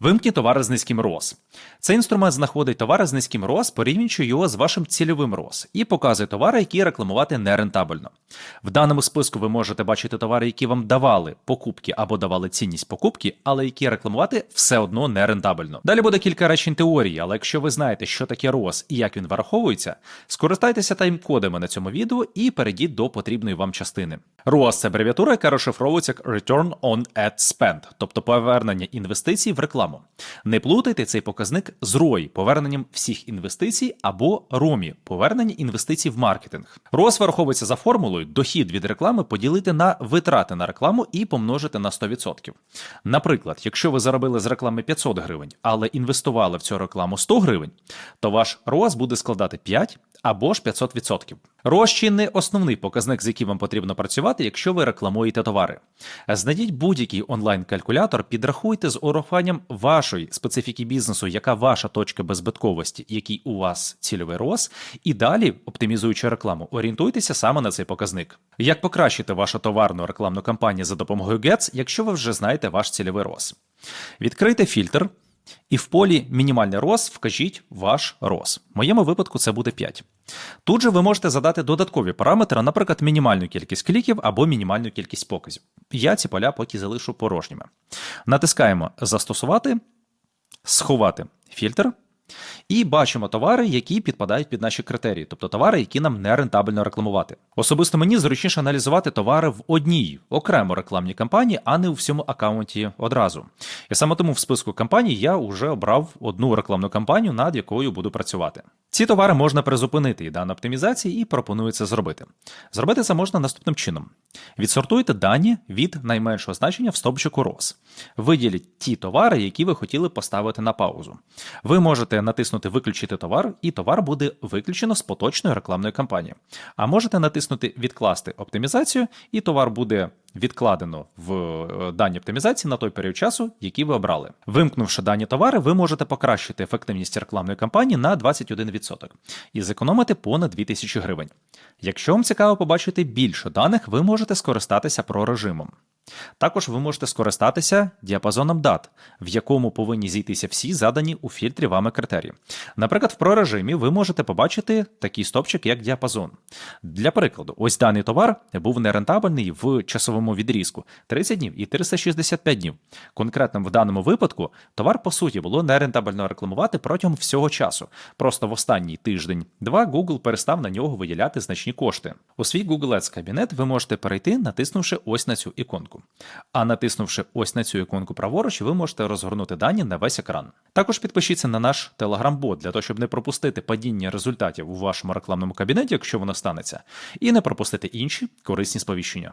Вимкні товари з низьким ROS. Цей інструмент знаходить товари з низьким ROS, порівнюючи його з вашим цільовим ROS, і показує товари, які рекламувати нерентабельно. В даному списку ви можете бачити товари, які вам давали покупки або давали цінність покупки, але які рекламувати все одно нерентабельно. Далі буде кілька речень теорії, але якщо ви знаєте, що таке ROS і як він вираховується, скористайтеся тайм-кодами на цьому відео і перейдіть до потрібної вам частини. ROAS – це абревіатура, яка розшифровується як Return on Ad Spend, тобто повернення інвестицій в рекламу. Не плутайте цей показник з ROI – поверненням всіх інвестицій, або ROMI – повернення інвестицій в маркетинг. ROAS вираховується за формулою дохід від реклами поділити на витрати на рекламу і помножити на 100%. Наприклад, якщо ви заробили з реклами 500 гривень, але інвестували в цю рекламу 100 гривень, то ваш ROAS буде складати 5 або ж 500%. ROAS – не основний показник, з яким вам потрібно працювати, якщо ви рекламуєте товари. Знайдіть будь-який онлайн-калькулятор, підрахуйте з урахуванням вашої специфіки бізнесу, яка ваша точка беззбитковості, який у вас цільовий ROAS, і далі, оптимізуючи рекламу, орієнтуйтеся саме на цей показник. Як покращити вашу товарну рекламну кампанію за допомогою GETS, якщо ви вже знаєте ваш цільовий ROAS? Відкрийте фільтр. І в полі мінімальний роз вкажіть ваш роз. В моєму випадку це буде 5. Тут же ви можете задати додаткові параметри, наприклад, мінімальну кількість кліків або мінімальну кількість показів. Я ці поля поки залишу порожніми. Натискаємо Застосувати, сховати фільтр. І бачимо товари, які підпадають під наші критерії, тобто товари, які нам не рентабельно рекламувати. Особисто мені зручніше аналізувати товари в одній окремо рекламній кампанії, а не у всьому аккаунті одразу. І саме тому в списку кампаній я вже обрав одну рекламну кампанію, над якою буду працювати. Ці товари можна призупинити і дану оптимізації, і пропоную це зробити. Зробити це можна наступним чином: відсортуйте дані від найменшого значення в стовпчику ROS. Виділіть ті товари, які ви хотіли поставити на паузу. Ви можете натиснути Виключити товар, і товар буде виключено з поточної рекламної кампанії. А можете натиснути Відкласти оптимізацію, і товар буде відкладено в е, даній оптимізації на той період часу, який ви обрали. Вимкнувши дані товари, ви можете покращити ефективність рекламної кампанії на 21% і зекономити понад 2000 гривень. Якщо вам цікаво побачити більше даних, ви можете скористатися про режимом. Також ви можете скористатися діапазоном дат, в якому повинні зійтися всі задані у фільтрі вами критерії. Наприклад, в прорежимі ви можете побачити такий стопчик, як діапазон. Для прикладу, ось даний товар був нерентабельний в часовому відрізку 30 днів і 365 днів. Конкретно в даному випадку товар, по суті, було нерентабельно рекламувати протягом всього часу. Просто в останній тиждень-два Google перестав на нього виділяти значні кошти. У свій Google Ads кабінет ви можете перейти, натиснувши ось на цю іконку. А натиснувши ось на цю іконку праворуч, ви можете розгорнути дані на весь екран. Також підпишіться на наш Telegram-бот для того, щоб не пропустити падіння результатів у вашому рекламному кабінеті, якщо воно станеться, і не пропустити інші корисні сповіщення.